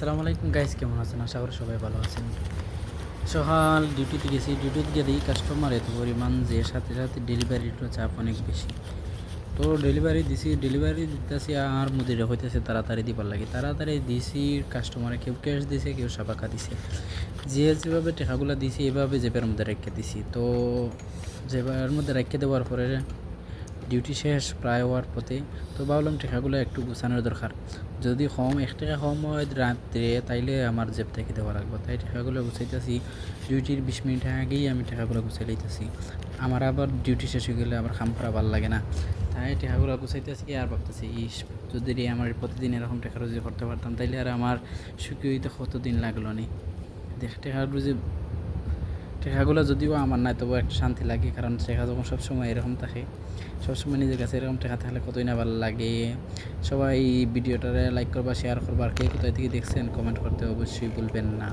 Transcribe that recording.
আসসালামু আলাইকুম গাইস, কেমন আছেন? আশা করি সবাই ভালো আছেন। সকাল ডিউটিতে গেছি। ডিউটিতে গেলেই কাস্টমার এত পরিমাণ যে সাথে সাথে ডেলিভারিটা চাপ অনেক বেশি। তো ডেলিভারি দিছি ডেলিভারি দিতেছি আর মুদিরে হইতেছে তাড়াতাড়ি দিবার লাগে। তাড়াতাড়ি দিছি কাস্টমারে কেউ ক্যাশ দিছে, কেউ সাবাকা দিছে। যে যেভাবে টাকাগুলো দিছি, এভাবে জেবের মধ্যে রেখে দিছি। তো জেবের মধ্যে রেখে দেওয়ার পরে ডিউটি শেষ প্রায় হওয়ার পথে তো ভাবলাম টাকাগুলো একটু গুছানোর দরকার যদি কম এক টাকা কম হয় রাত্রে তাইলে আমার জেব থেকে দেওয়া লাগবে। তাই টাকাগুলো গুছাইতেছি ডিউটির বিশ মিনিট আগেই আমি টাকাগুলো গুছাই লইতেছি। আমার আবার ডিউটি শেষ হয়ে গেলে আবার খাম করা ভালো লাগে না। তাই টাকাগুলো গুছাইতেছি আর ভাবতেছি, ইস, যদি আমার প্রতিদিন এরকম টাকা রুজি করতে পারতাম, তাইলে আর আমার সুখী হইতে কতদিন লাগল নি? দেখ টাকা রুজি টাকাগুলো যদিও আমার নাই, তবু একটা শান্তি লাগে, কারণ টাকা যখন সবসময় এরকম থাকে, সবসময় নিজের কাছে এরকম টেকা থাকলে কতই না ভালো লাগে। সবাই ভিডিওটারে লাইক করবা শেয়ার করবা, আর কে কোথায় থেকে দেখছেন কমেন্ট করতে অবশ্যই বলবেন না।